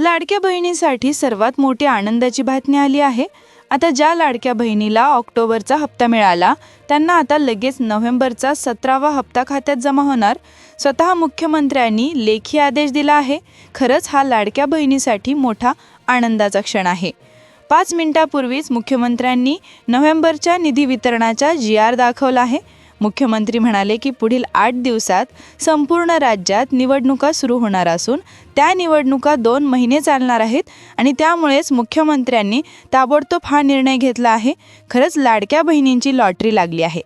लाडक्या बहिणीसाठी सर्वात मोठी आनंदाची बातमी आली आहे. आता ज्या लाडक्या बहिणीला ऑक्टोबरचा हप्ता मिळाला त्यांना आता लगेच नोव्हेंबरचा सतरावा हप्ता खात्यात जमा होणार. स्वतः मुख्यमंत्र्यांनी लेखी आदेश दिला आहे. खरंच हा लाडक्या बहिणीसाठी मोठा आनंदाचा क्षण आहे. पाच मिनिटापूर्वीच मुख्यमंत्र्यांनी नोव्हेंबरच्या निधी वितरणाचा जी आर दाखवला आहे. मुख्यमंत्री म्हणाले की पुढील आठ दिवसात संपूर्ण राज्यात निवडणुका सुरू होणार असून त्या निवडणुका दोन महिने चालणार आहेत आणि त्यामुळेच मुख्यमंत्र्यांनी ताबडतोब हा निर्णय घेतला आहे. खरंच लाडक्या बहिणींची लॉटरी लागली आहे.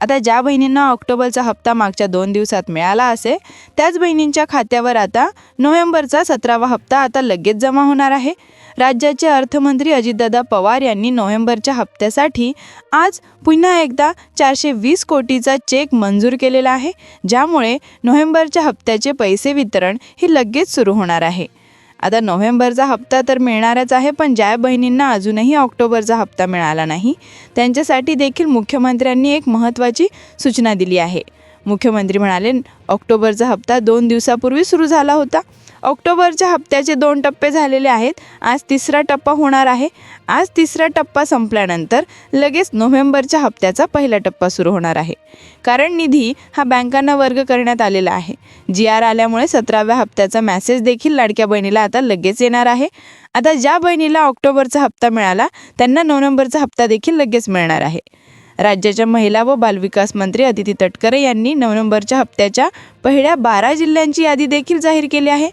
आता ज्या बहिणींना ऑक्टोबरचा हप्ता मागच्या दोन दिवसात मिळाला असे त्याच बहिणींच्या खात्यावर आता नोव्हेंबरचा सतरावा हप्ता आता लगेच जमा होणार आहे. राज्याचे अर्थमंत्री अजितदादा पवार यांनी नोव्हेंबरच्या हप्त्यासाठी आज पुन्हा एकदा चारशे वीस कोटीचा चेक मंजूर केलेला आहे ज्यामुळे नोव्हेंबरच्या हप्त्याचे पैसे वितरण हे लगेच सुरू होणार आहे. आता नोव्हेंबरचा हप्ता तर मिळणारच आहे पण ज्या बहिणींना अजूनही ऑक्टोबरचा हप्ता मिळाला नाही. त्यांच्यासाठी देखील मुख्यमंत्र्यांनी एक महत्त्वाची सूचना दिली आहे. मुख्यमंत्री म्हणाले ऑक्टोबरचा हप्ता दोन दिवसापूर्वी सुरू झाला होता. ऑक्टोबरच्या हप्त्याचे दोन टप्पे झालेले आहेत. आज तिसरा टप्पा होणार आहे. आज तिसरा टप्पा संपल्यानंतर लगेच नोव्हेंबरच्या हप्त्याचा पहिला टप्पा सुरू होणार आहे. कारण निधी हा बँकांना वर्ग करण्यात आलेला आहे. जी आर आल्यामुळे सतराव्या हप्त्याचा मॅसेज देखील लाडक्या बहिणीला आता लगेच येणार आहे. आता ज्या बहिणीला ऑक्टोबरचा हप्ता मिळाला त्यांना नोव्हेंबरचा हप्ता देखील लगेच मिळणार आहे. राज्याच्या महिला व बालविकास मंत्री अदिती तटकरे यांनी नोव्हेंबरच्या हप्त्याच्या पहिल्या बारा जिल्ह्यांची यादी देखील जाहीर केली आहे.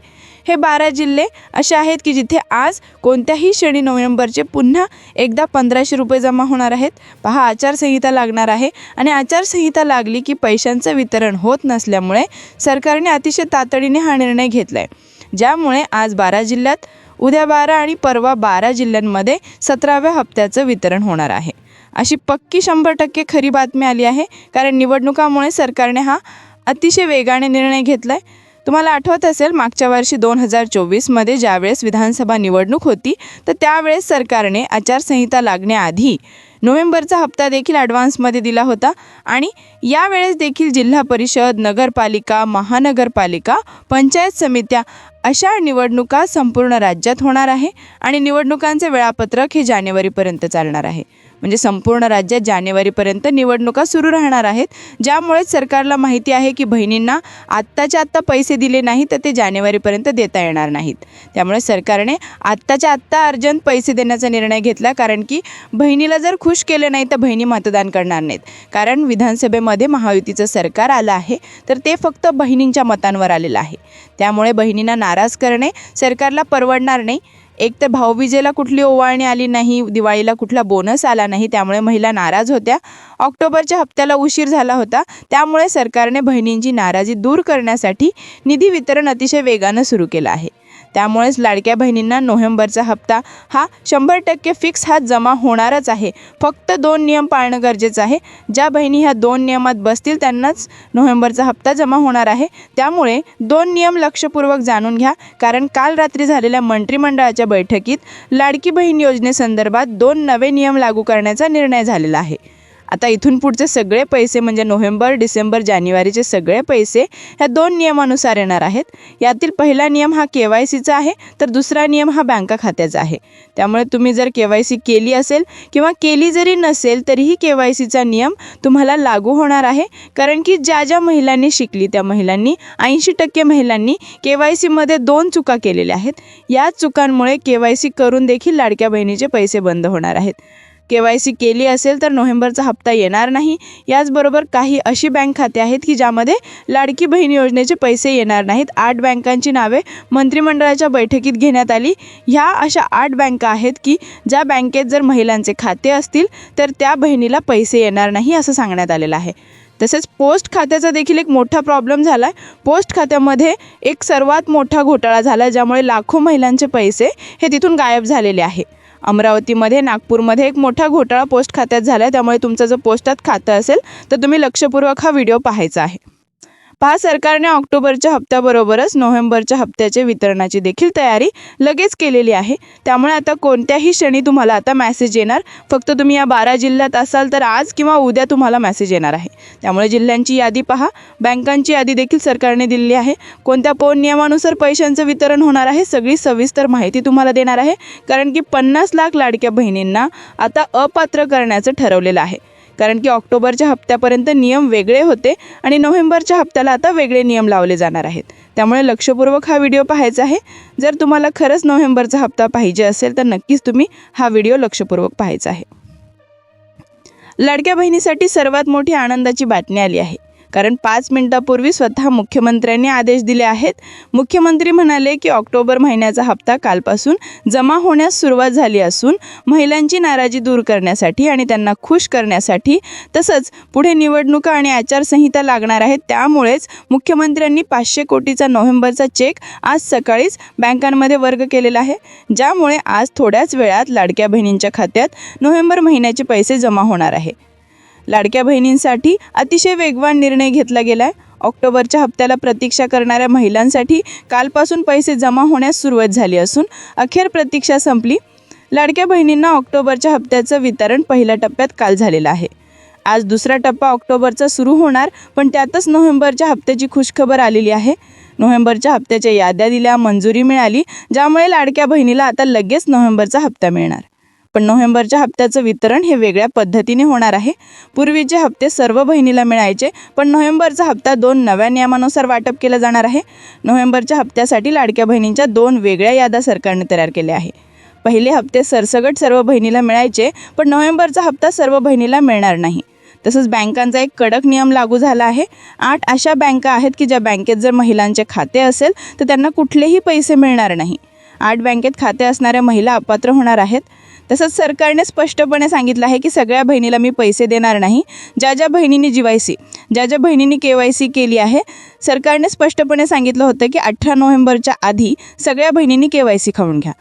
हे बारा जिल्हे असे आहेत की जिथे आज कोणत्याही क्षणी नोव्हेंबरचे पुन्हा एकदा पंधराशे रुपये जमा होणार आहेत. पहा आचारसंहिता लागणार आहे आणि आचारसंहिता लागली की पैशांचं वितरण होत नसल्यामुळे सरकारने अतिशय तातडीने हा निर्णय घेतला आहे ज्यामुळे आज बारा जिल्ह्यात उद्या बारा आणि परवा बारा जिल्ह्यांमध्ये सतराव्या हप्त्याचं वितरण होणार आहे. अशी पक्की शंभर टक्के खरी बातमी आली आहे कारण निवडणुकामुळे सरकारने हा अतिशय वेगाने निर्णय घेतला आहे तुम्हाला आठवत असेल मागच्या वर्षी दोन हजार चोवीसमध्ये ज्यावेळेस विधानसभा निवडणूक होती तर त्यावेळेस सरकारने आचारसंहिता लागण्याआधी नोव्हेंबरचा हप्ता देखील ॲडव्हान्समध्ये दिला होता आणि यावेळेस देखील जिल्हा परिषद नगरपालिका महानगरपालिका पंचायत समित्या अशा निवडणुका संपूर्ण राज्यात होणार आहे आणि निवडणुकांचे वेळापत्रक हे जानेवारीपर्यंत चालणार आहे. म्हणजे संपूर्ण राज्यात जानेवारीपर्यंत निवडणुका सुरू राहणार आहेत. ज्यामुळेच सरकारला माहिती आहे की बहिणींना आत्ताच्या आत्ता पैसे दिले नाही तर ते जानेवारीपर्यंत देता येणार नाहीत. त्यामुळे सरकारने आत्ताच्या आत्ता अर्जंट पैसे देण्याचा निर्णय घेतला कारण की बहिणीला जर खुश केलं नाही तर बहिणी मतदान करणार नाहीत. कारण विधानसभेमध्ये महायुतीचं सरकार आलं आहे तर ते फक्त बहिणींच्या मतांवर आलेलं आहे. त्यामुळे बहिणींना नाराज करणे सरकारला परवडणार नाही. एक तर भाऊबीजेला कुठली ओवाळणी आली नाही दिवाळीला कुठला बोनस आला नाही त्यामुळे महिला नाराज होत्या. ऑक्टोबरच्या हप्त्याला उशीर झाला होता. त्यामुळे सरकारने बहिणींची नाराजी दूर करण्यासाठी निधी वितरण अतिशय वेगानं सुरू केलं आहे. त्यामुळेच लाडक्या बहिणींना नोव्हेंबरचा हप्ता हा शंभर टक्के फिक्स हा जमा होणारच आहे. फक्त दोन नियम पाळणं गरजेचं आहे. ज्या बहिणी ह्या दोन नियमात बसतील त्यांनाच नोव्हेंबरचा हप्ता जमा होणार आहे. त्यामुळे दोन नियम लक्षपूर्वक जाणून घ्या. कारण काल रात्री झालेल्या मंत्रिमंडळाच्या बैठकीत लाडकी बहीण योजनेसंदर्भात दोन नवे नियम लागू करण्याचा निर्णय झालेला आहे. आता इथून पुढचे सगळे पैसे म्हणजे नोव्हेंबर डिसेंबर जानेवारीचे सगळे पैसे ह्या दोन नियमानुसार येणार आहेत. यातील पहिला नियम हा के वाय सीचा आहे तर दुसरा नियम हा बँका खात्याचा आहे. त्यामुळे तुम्ही जर के वाय सी केली असेल किंवा केली जरी नसेल तरीही के वाय सीचा नियम तुम्हाला लागू होणार आहे. कारण की ज्या ज्या महिलांनी शिकली त्या महिलांनी ऐंशी टक्के महिलांनी के वाय सीमध्ये दोन चुका केलेल्या आहेत. या चुकांमुळे के वाय सी करून देखील लाडक्या बहिणीचे पैसे बंद होणार आहेत. के वाय सी केली असेल तर नोव्हेंबरचा हप्ता येणार नाही. याचबरोबर काही अशी बँक खाते आहेत की ज्यामध्ये लाडकी बहीण योजनेचे पैसे येणार नाहीत. आठ बँकांची नावे मंत्रिमंडळाच्या बैठकीत घेण्यात आली. ह्या अशा आठ बँका आहेत की ज्या बँकेत जर महिलांचे खाते असतील तर त्या बहिणीला पैसे येणार नाही असं सांगण्यात आलेलं आहे. तसेच पोस्ट खात्याचा देखील एक मोठा प्रॉब्लेम झाला आहे पोस्ट खात्यामध्ये एक सर्वात मोठा घोटाळा झाला आहे ज्यामुळे लाखो महिलांचे पैसे हे तिथून गायब झालेले आहे. अमरावतीमध्ये नागपूरमध्ये एक मोठा घोटाळा पोस्ट खात्यात झाला आहे त्यामुळे तुमचं जर पोस्टात खातं असेल तर तुम्ही लक्षपूर्वक हा व्हिडिओ पाहायचा आहे. पहा सरकारने ऑक्टोबरच्या हप्त्याबरोबरच नोव्हेंबरच्या हप्त्याचे वितरणाची देखील तयारी लगेच केलेली आहे. त्यामुळे आता कोणत्याही क्षणी तुम्हाला आता मॅसेज येणार. फक्त तुम्ही या बारा जिल्ह्यात असाल तर आज किंवा उद्या तुम्हाला मॅसेज येणार आहे. त्यामुळे जिल्ह्यांची यादी पहा. बँकांची यादी देखील सरकारने दिलेली आहे. कोणत्या पोन नियमानुसार पैशांचं वितरण होणार आहे सगळी सविस्तर माहिती तुम्हाला देणार आहे. कारण की पन्नास लाख लाडक्या बहिणींना आता अपात्र करण्याचं ठरवलेलं आहे. कारण की ऑक्टोबरच्या हप्त्यापर्यंत नियम वेगळे होते आणि नोव्हेंबरच्या हप्त्याला आता वेगळे नियम लावले जाणार आहेत. त्यामुळे लक्षपूर्वक हा व्हिडिओ पाहायचा आहे. जर तुम्हाला खरंच नोव्हेंबरचा हप्ता पाहिजे असेल तर नक्कीच तुम्ही हा व्हिडिओ लक्षपूर्वक पाहायचा आहे. लाडक्या बहिणीसाठी सर्वात मोठी आनंदाची बातमी आली आहे. कारण पाच मिनिटापूर्वी स्वतः मुख्यमंत्र्यांनी आदेश दिले आहेत. मुख्यमंत्री म्हणाले की ऑक्टोबर महिन्याचा हप्ता कालपासून जमा होण्यास सुरुवात झाली असून महिलांची नाराजी दूर करण्यासाठी आणि त्यांना खुश करण्यासाठी तसंच पुढे निवडणुका आणि आचारसंहिता लागणार आहेत त्यामुळेच मुख्यमंत्र्यांनी पाचशे कोटीचा नोव्हेंबरचा चेक आज सकाळीच बँकांमध्ये वर्ग केलेला आहे. ज्यामुळे आज थोड्याच वेळात लाडक्या बहिणींच्या खात्यात नोव्हेंबर महिन्याचे पैसे जमा होणार आहे. लाडक्या बहिणींसाठी अतिशय वेगवान निर्णय घेतला गेला आहे ऑक्टोबरच्या हप्त्याला प्रतीक्षा करणाऱ्या महिलांसाठी कालपासून पैसे जमा होण्यास सुरुवात झाली असून अखेर प्रतीक्षा संपली. लाडक्या बहिणींना ऑक्टोबरच्या हप्त्याचं वितरण पहिल्या टप्प्यात काल झालेलं आहे. आज दुसरा टप्पा ऑक्टोबरचा सुरू होणार पण त्यातच नोव्हेंबरच्या हप्त्याची खुशखबर आलेली आहे. नोव्हेंबरच्या हप्त्याच्या याद्या दिल्या मंजुरी मिळाली ज्यामुळे लाडक्या बहिणीला आता लगेच नोव्हेंबरचा हप्ता मिळणार. पण नोव्हेंबरच्या हप्त्याचं वितरण हे वेगळ्या पद्धतीने होणार आहे. पूर्वीचे हप्ते सर्व बहिणीला मिळायचे पण नोव्हेंबरचा हप्ता दोन नव्या नियमानुसार वाटप केला जाणार आहे. नोव्हेंबरच्या हप्त्यासाठी लाडक्या बहिणींच्या दोन वेगळ्या याद्या सरकारने तयार केल्या आहे पहिले हप्ते सरसगट सर्व बहिणीला मिळायचे पण नोव्हेंबरचा हप्ता सर्व बहिणीला मिळणार नाही. तसंच बँकांचा एक कडक नियम लागू झाला आहे. आठ अशा बँका आहेत की ज्या बँकेत जर महिलांचे खाते असेल तर त्यांना कुठलेही पैसे मिळणार नाही. आठ बँकेत खाते असणाऱ्या महिला अपात्र होणार आहेत. तसंच सरकारने स्पष्टपणे सांगितलं आहे की सगळ्या बहिणीला मी पैसे देणार नाही. ज्या ज्या बहिणींनी जी वाय सी ज्या ज्या बहिणींनी के वाय सी केली आहे सरकारने स्पष्टपणे सांगितलं होतं की अठरा नोव्हेंबरच्या आधी सगळ्या बहिणींनी के वाय सी खाऊन घ्या.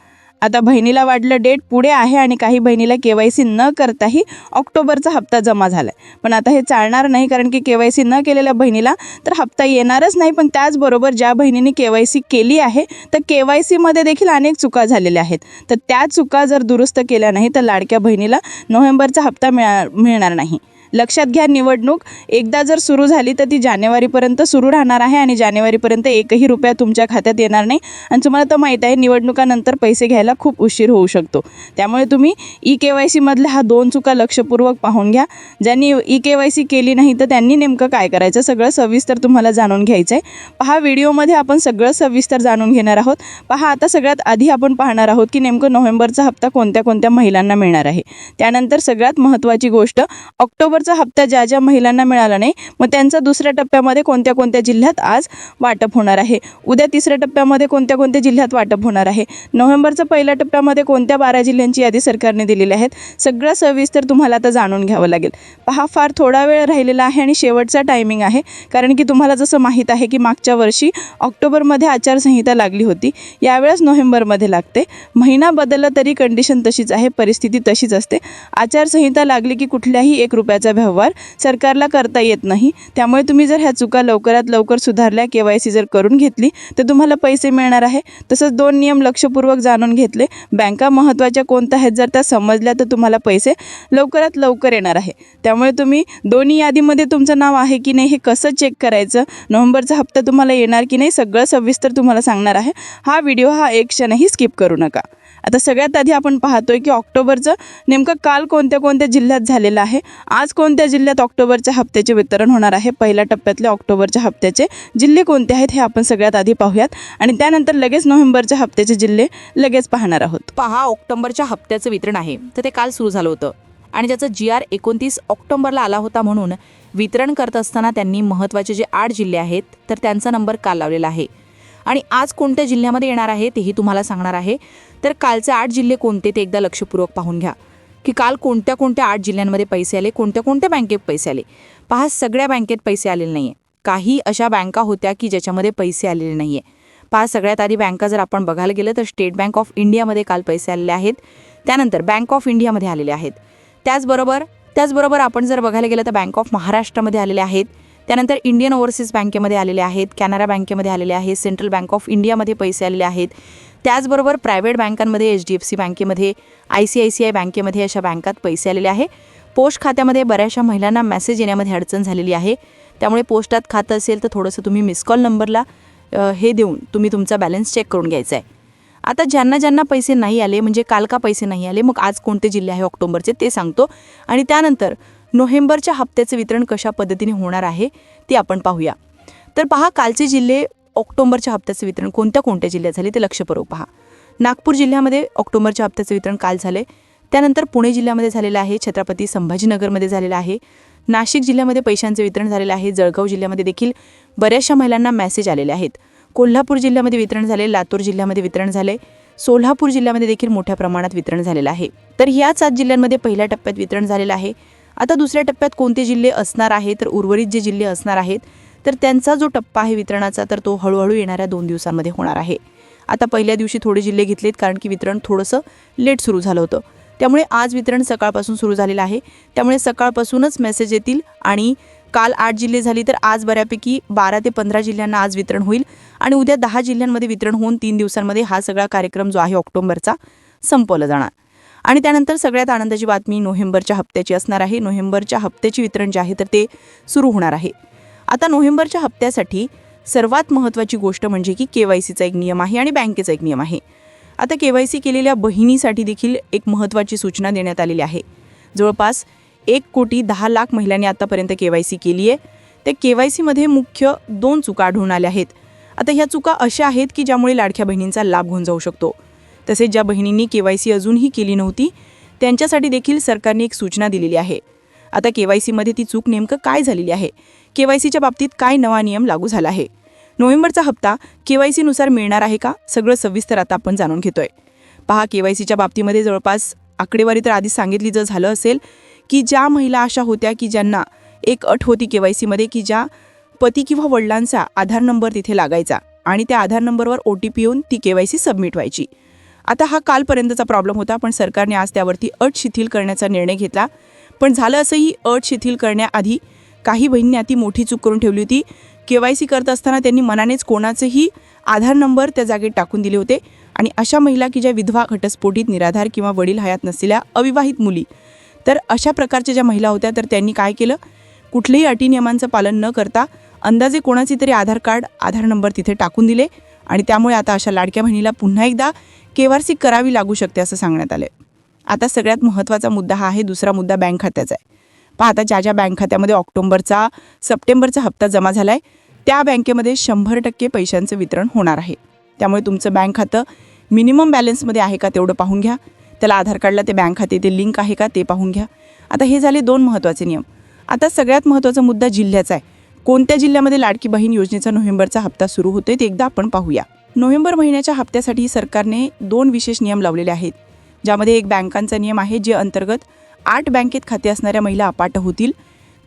आता बहिणीला वाढलं डेट पुढे आहे आणि काही बहिणीला के वाय सी न करताही ऑक्टोबरचा हप्ता जमा झाला आहे पण आता हे चालणार नाही कारण की के वाय सी न केलेल्या बहिणीला तर हप्ता येणारच नाही. पण त्याचबरोबर ज्या बहिणीने के वाय सी केली आहे तर के वाय सीमध्ये देखील अनेक चुका झालेल्या आहेत. तर त्या चुका जर दुरुस्त केल्या नाही तर लाडक्या बहिणीला नोव्हेंबरचा हप्ता मिळा मिळणार नाही. लक्षात घ्या निवडणूक एकदा जर सुरू झाली तर ती जानेवारीपर्यंत सुरू राहणार आहे आणि जानेवारीपर्यंत एकही रुपया तुमच्या खात्यात येणार नाही. आणि तुम्हाला तर माहीत आहे निवडणुकानंतर पैसे घ्यायला खूप उशीर होऊ शकतो. त्यामुळे तुम्ही ई के वाय सीमधल्या हा दोन चुका लक्षपूर्वक पाहून घ्या. ज्यांनी ई के वाय सी केली नाही तर त्यांनी नेमकं काय करायचं? सगळं सविस्तर तुम्हाला जाणून घ्यायचं आहे पहा व्हिडिओमध्ये आपण सगळं सविस्तर जाणून घेणार आहोत. पहा आता सगळ्यात आधी आपण पाहणार आहोत की नेमकं नोव्हेंबरचा हप्ता कोणत्या कोणत्या महिलांना मिळणार आहे. त्यानंतर सगळ्यात महत्त्वाची गोष्ट ऑक्टोबर ऑक्टोबरचा हप्ता ज्या ज्या महिलांना मिळाला नाही मग त्यांचा दुसऱ्या टप्प्यामध्ये कोणत्या कोणत्या जिल्ह्यात आज वाटप होणार आहे? उद्या तिसऱ्या टप्प्यामध्ये कोणत्या कोणत्या जिल्ह्यात वाटप होणार आहे? नोव्हेंबरच्या पहिल्या टप्प्यामध्ये कोणत्या बारा जिल्ह्यांची यादी सरकारने दिलेली आहेत? सगळं सविस्तर तुम्हाला आता जाणून घ्यावं लागेल. पहा फार थोडा वेळ राहिलेला आहे आणि शेवटचा टायमिंग आहे कारण की तुम्हाला जसं माहीत आहे की मागच्या वर्षी ऑक्टोबरमध्ये आचारसंहिता लागली होती. यावेळेस नोव्हेंबरमध्ये लागते. महिना बदलला तरी कंडिशन तशीच आहे परिस्थिती तशीच असते. आचारसंहिता लागली की कुठल्याही एक रुपयाचा व्यवहार सरकारला करता येत नाही. त्यामुळे तुम्ही जर ह्या चुका लवकरात लवकर सुधारल्या के वाय सी जर करून घेतली तर तुम्हाला पैसे मिळणार आहे. तसंच दोन नियम लक्षपूर्वक जाणून घेतले. बँका महत्त्वाच्या कोणत्या आहेत जर त्या समजल्या तर तुम्हाला पैसे लवकरात लवकर येणार आहे. त्यामुळे तुम्ही दोन्ही यादीमध्ये तुमचं नाव आहे की नाही हे कसं चेक करायचं नोव्हेंबरचा हप्ता तुम्हाला येणार की नाही सगळं सविस्तर तुम्हाला सांगणार आहे. हा व्हिडिओ हा एक क्षणही स्किप करू नका. आता सगळ्यात आधी आपण पाहतोय की ऑक्टोबरचं नेमकं काल कोणत्या कोणत्या जिल्ह्यात झालेलं आहे? आज कोणत्या जिल्ह्यात ऑक्टोबरच्या हप्त्याचे वितरण होणार आहे? पहिल्या टप्प्यातले ऑक्टोबरच्या हप्त्याचे जिल्हे कोणते आहेत हे आपण सगळ्यात आधी पाहूयात. आणि त्यानंतर लगेच नोव्हेंबरच्या हप्त्याचे जिल्हे लगेच पाहणार आहोत. पहा ऑक्टोबरच्या हप्त्याचं वितरण आहे. तर ते काल सुरू झालं होतं. आणि ज्याचं जी आर एकोणतीस ऑक्टोबरला आला होता म्हणून वितरण करत असताना त्यांनी महत्त्वाचे जे आठ जिल्हे आहेत तर त्यांचा नंबर काल लावलेला आहे. आणि आज कोणत्या जिल्ह्यामध्ये येणार आहे तेही तुम्हाला सांगणार आहे. तर कालचे आठ जिल्हे कोणते ते एकदा लक्षपूर्वक पाहून घ्या. की काल कोणत्या कोणत्या आठ जिल्ह्यांमध्ये पैसे आले कोणत्या कोणत्या बँकेत पैसे आले. पहा सगळ्या बँकेत पैसे आलेले नाही आहे काही अशा बँका होत्या की ज्याच्यामध्ये पैसे आलेले नाही आहे पहा सगळ्यात आधी बँका जर आपण बघायला गेलं तर स्टेट बँक ऑफ इंडियामध्ये काल पैसे आलेले आहेत. त्यानंतर बँक ऑफ इंडियामध्ये आलेले आहेत. त्याचबरोबर त्याचबरोबर आपण जर बघायला गेलं तर बँक ऑफ महाराष्ट्रामध्ये आलेले आहेत. त्यानंतर इंडियन ओव्हरसीज बँकेमध्ये आलेले आहेत कॅनरा बँकेमध्ये आलेले आहेत सेंट्रल बँक ऑफ इंडियामध्ये पैसे आलेले आहेत. त्याचबरोबर प्रायव्हेट बँकांमध्ये एच डी एफ सी बँकेमध्ये I C I C I बँकेमध्ये अशा बँकात पैसे आलेले आहे. पोस्ट खात्यामध्ये बऱ्याचशा महिलांना मेसेज येण्यामध्ये अडचण झालेली आहे. त्यामुळे पोस्टात खातं असेल तर थोडंसं तुम्ही मिस कॉल नंबरला हे देऊन तुम्ही तुमचा बॅलन्स चेक करून घ्यायचा आहे. आता ज्यांना ज्यांना पैसे नाही आले म्हणजे काल का पैसे नाही आले मग आज कोणते जिल्हे आहे ऑक्टोबरचे ते सांगतो. आणि त्यानंतर नोव्हेंबरच्या हप्त्याचं वितरण कशा पद्धतीने होणार आहे ते आपण पाहूया. तर पहा कालचे जिल्हे ऑक्टोबरच्या हप्त्याचं वितरण कोणत्या कोणत्या जिल्ह्यात झाले ते लक्षपूर्वक पहा. नागपूर जिल्ह्यामध्ये ऑक्टोबरच्या हप्त्याचं वितरण काल झाले त्यानंतर पुणे जिल्ह्यामध्ये झालेलं आहे छत्रपती संभाजीनगरमध्ये झालेलं आहे. नाशिक जिल्ह्यामध्ये पैशांचे वितरण झालेलं आहे जळगाव जिल्ह्यामध्ये देखील बऱ्याचशा महिलांना मेसेज आलेले आहेत. कोल्हापूर जिल्ह्यामध्ये वितरण झाले लातूर जिल्ह्यामध्ये वितरण झाले सोलापूर जिल्ह्यामध्ये देखील मोठ्या प्रमाणात वितरण झालेलं आहे. तर या सात जिल्ह्यांमध्ये पहिल्या टप्प्यात वितरण झालेलं आहे. आता दुसऱ्या टप्प्यात कोणते जिल्हे असणार आहे तर उर्वरित जे जिल्हे असणार आहेत तर त्यांचा जो टप्पा आहे वितरणाचा तर तो हळूहळू येणाऱ्या दोन दिवसांमध्ये होणार आहे. आता पहिल्या दिवशी थोडे जिल्हे घेतलेत कारण की वितरण थोडंसं लेट सुरू झालं होतं. त्यामुळे आज वितरण सकाळपासून सुरू झालेलं आहे. त्यामुळे सकाळपासूनच मेसेज येतील आणि काल आठ जिल्हे झाली तर आज बऱ्यापैकी बारा ते पंधरा जिल्ह्यांना आज वितरण होईल आणि उद्या दहा जिल्ह्यांमध्ये वितरण होऊन तीन दिवसांमध्ये हा सगळा कार्यक्रम जो आहे ऑक्टोबरचा संपवला जाणार. आणि त्यानंतर सगळ्यात आनंदाची बातमी नोव्हेंबरच्या हप्त्याची असणार आहे. नोव्हेंबरच्या हप्त्याची वितरण जे आहे तर ते सुरू होणार आहे. आता नोव्हेंबरच्या हप्त्यासाठी सर्वात महत्त्वाची गोष्ट म्हणजे की के वाय सीचा एक नियम आहे आणि बँकेचा एक नियम आहे. आता के वाय सी केलेल्या बहिणीसाठी देखील एक महत्त्वाची सूचना देण्यात आलेली आहे. जवळपास एक कोटी दहा लाख महिलांनी आतापर्यंत के वाय सी केली आहे. त्या के वाय सीमध्ये मुख्य दोन चुका आढळून आल्या आहेत. आता ह्या चुका अशा आहेत की ज्यामुळे लाडक्या बहिणींचा लाभ होऊन जाऊ शकतो. तसेच ज्या बहिणींनी के वाय सी अजूनही केली नव्हती त्यांच्यासाठी देखील सरकारने एक सूचना दिलेली आहे. आता के वाय सीमध्ये ती चूक नेमकं काय झालेली आहे? के वाय सीच्या बाबतीत काय नवा नियम लागू झाला आहे? नोव्हेंबरचा हप्ता के वाय सीनुसार मिळणार आहे का? सगळं सविस्तर आता आपण जाणून घेतोय. पहा के वाय सीच्या बाबतीमध्ये जवळपास आकडेवारी तर आधी सांगितली जर झालं असेल की ज्या महिला अशा होत्या की ज्यांना एक अट होती के वाय सीमध्ये की ज्या पती किंवा वडिलांचा आधार नंबर तिथे लागायचा आणि त्या आधार नंबरवर ओ टी पी येऊन ती के वाय सी सबमिट व्हायची. आता हा कालपर्यंतचा प्रॉब्लेम होता पण सरकारने आज त्यावरती अट शिथिल करण्याचा निर्णय घेतला. पण झालं असंही अट शिथिल करण्याआधी काही बहिणींनी अति मोठी चूक करून ठेवली होती. के वाय सी करत असताना त्यांनी मनानेच कोणाचंही आधार नंबर त्या जागेत टाकून दिले होते. आणि अशा महिला की ज्या विधवा घटस्फोटीत निराधार किंवा वडील हयात नसलेल्या अविवाहित मुली. तर अशा प्रकारच्या ज्या महिला होत्या तर त्यांनी काय केलं? कुठल्याही अटी नियमांचं पालन न करता अंदाजे कोणाचे तरी आधार कार्ड आधार नंबर तिथे टाकून दिले. आणि त्यामुळे आता अशा लाडक्या बहिणीला पुन्हा एकदा के वाय सी करावी लागू शकते असं सांगण्यात आलं आता सगळ्यात महत्त्वाचा मुद्दा हा आहे दुसरा मुद्दा बँक खात्याचा आहे. पहा आता ज्या ज्या बँक खात्यामध्ये ऑक्टोबरचा सप्टेंबरचा हप्ता जमा झाला आहे त्या बँकेमध्ये शंभर टक्के पैशांचं वितरण होणार आहे. त्यामुळे तुमचं बँक खातं मिनिमम बॅलन्समध्ये आहे का तेवढं पाहून घ्या. त्याला आधार कार्डला ते बँक खाते ते लिंक आहे का ते पाहून घ्या. आता हे झाले दोन महत्त्वाचे नियम. आता सगळ्यात महत्त्वाचा मुद्दा जिल्ह्याचा आहे. कोणत्या जिल्ह्यामध्ये लाडकी बहीण योजनेचा नोव्हेंबरचा हप्ता सुरू होतोय ते एकदा आपण पाहूया. नोव्हेंबर महिन्याच्या हप्त्यासाठी सरकारने दोन विशेष नियम लावलेले आहेत. ज्यामध्ये एक बँकांचा नियम आहे जे अंतर्गत आठ बँकेत खाते असणाऱ्या महिला अपाट होतील.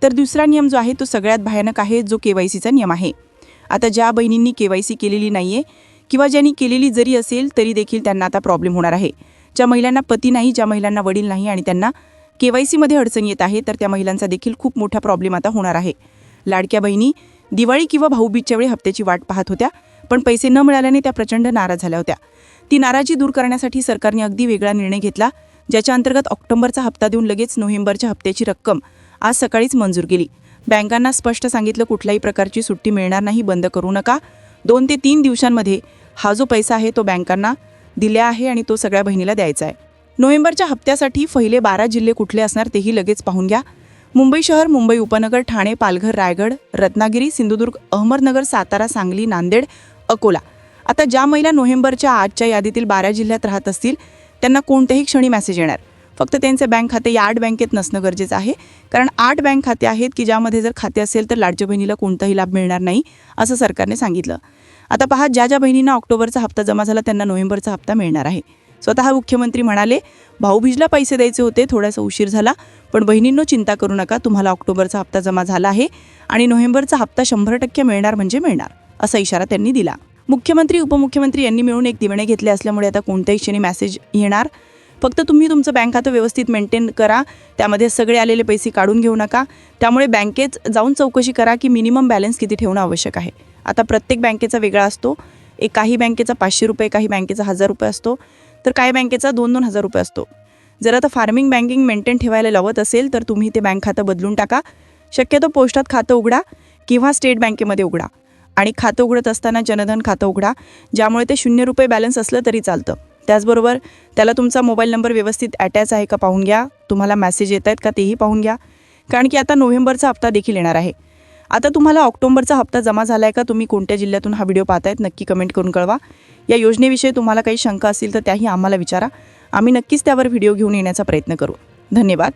तर दुसरा नियम जो आहे तो सगळ्यात भयानक आहे जो के वाय सीचा नियम आहे. आता ज्या बहिणींनी के वाय सी केलेली नाही आहे किंवा ज्यांनी केलेली जरी असेल तरी देखील त्यांना आता प्रॉब्लेम होणार आहे. ज्या महिलांना पती नाही ज्या महिलांना वडील नाही आणि त्यांना के वाय सीमध्ये अडचण येत आहे तर त्या महिलांचा देखील खूप मोठा प्रॉब्लेम आता होणार आहे. लाडक्या बहिणी दिवाळी किंवा भाऊबीजच्या वेळी हप्त्याची वाट पाहत होत्या पण पैसे न मिळाल्याने त्या प्रचंड नाराज झाल्या होत्या. ती नाराजी दूर करण्यासाठी सरकारने अगदी वेगळा निर्णय घेतला ज्याच्या अंतर्गत ऑक्टोबरचा हप्ता देऊन लगेच नोव्हेंबरच्या हप्त्याची रक्कम आज सकाळीच मंजूर केली. बँकांना स्पष्ट सांगितलं कुठल्याही प्रकारची सुट्टी मिळणार नाही बंद करू नका. दोन ते तीन दिवसांमध्ये हा जो पैसा आहे तो बँकांना दिला आहे आणि तो सगळ्या बहिणीला द्यायचा आहे. नोव्हेंबरच्या हप्त्यासाठी पहिले बारा जिल्हे कुठले असणार तेही लगेच पाहून घ्या. मुंबई शहर मुंबई उपनगर ठाणे पालघर रायगड रत्नागिरी सिंधुदुर्ग अहमदनगर सातारा सांगली नांदेड अकोला. आता ज्या महिला नोव्हेंबरच्या आजच्या यादीतील बारा जिल्ह्यात राहत असतील त्यांना कोणत्याही क्षणी मेसेज येणार. फक्त त्यांचे बँक खाते या आठ बँकेत नसणं गरजेचं आहे. कारण आठ बँक खाते आहेत की ज्यामध्ये जर खाते असेल तर लाडच्या बहिणीला कोणताही लाभ मिळणार नाही असं सरकारने सांगितलं. आता पहा ज्या ज्या बहिणींना ऑक्टोबरचा हप्ता जमा झाला त्यांना नोव्हेंबरचा हप्ता मिळणार आहे. स्वतः मुख्यमंत्री म्हणाले भाऊबीजला पैसे द्यायचे होते थोडासा उशीर झाला. पण बहिणींनो चिंता करू नका तुम्हाला ऑक्टोबरचा हप्ता जमा झाला आहे आणि नोव्हेंबरचा हप्ता शंभर टक्के मिळणार म्हणजे मिळणार असा इशारा त्यांनी दिला. मुख्यमंत्री उपमुख्यमंत्री यांनी मिळून एक निर्णय घेतले असल्यामुळे आता कोणत्याही क्षणी मेसेज येणार. फक्त तुम्ही तुमचं बँक खातं व्यवस्थित मेंटेन करा त्यामध्ये सगळे आलेले पैसे काढून घेऊ नका. त्यामुळे बँकेत जाऊन चौकशी करा की मिनिमम बॅलन्स किती ठेवणं आवश्यक आहे. आता प्रत्येक बँकेचा वेगळा असतो. एक काही बँकेचा पाचशे रुपये काही बँकेचा हजार रुपये असतो. तर काही बँकेचा दोन दोन हजार रुपये असतो. जर आता फार्मिंग बँकिंग मेंटेन ठेवायला लावत असेल तर तुम्ही ते बँक खातं बदलून टाका. शक्यतो पोस्टात खातं उघडा किंवा स्टेट बँकेमध्ये उघडा. आणि खातं उघडत असताना जनधन खातं उघडा ज्यामुळे ते शून्य रुपये बॅलन्स असलं तरी चालतं. त्याचबरोबर त्याला तुमचा मोबाईल नंबर व्यवस्थित अटॅच आहे का पाहून घ्या. तुम्हाला मेसेज येत आहेत का तेही पाहून घ्या. कारण की आता नोव्हेंबरचा हप्ता देखील येणार आहे. आता तुम्हाला ऑक्टोबरचा हप्ता जमा झाला आहे का तुम्ही कोणत्या जिल्ह्यातून हा व्हिडिओ पाहतायत नक्की कमेंट करून कळवा. या योजनेविषयी तुम्हाला काही शंका असतील तर त्याही आम्हाला विचारा. आम्ही नक्कीच त्यावर व्हिडिओ घेऊन येण्याचा प्रयत्न करू. धन्यवाद.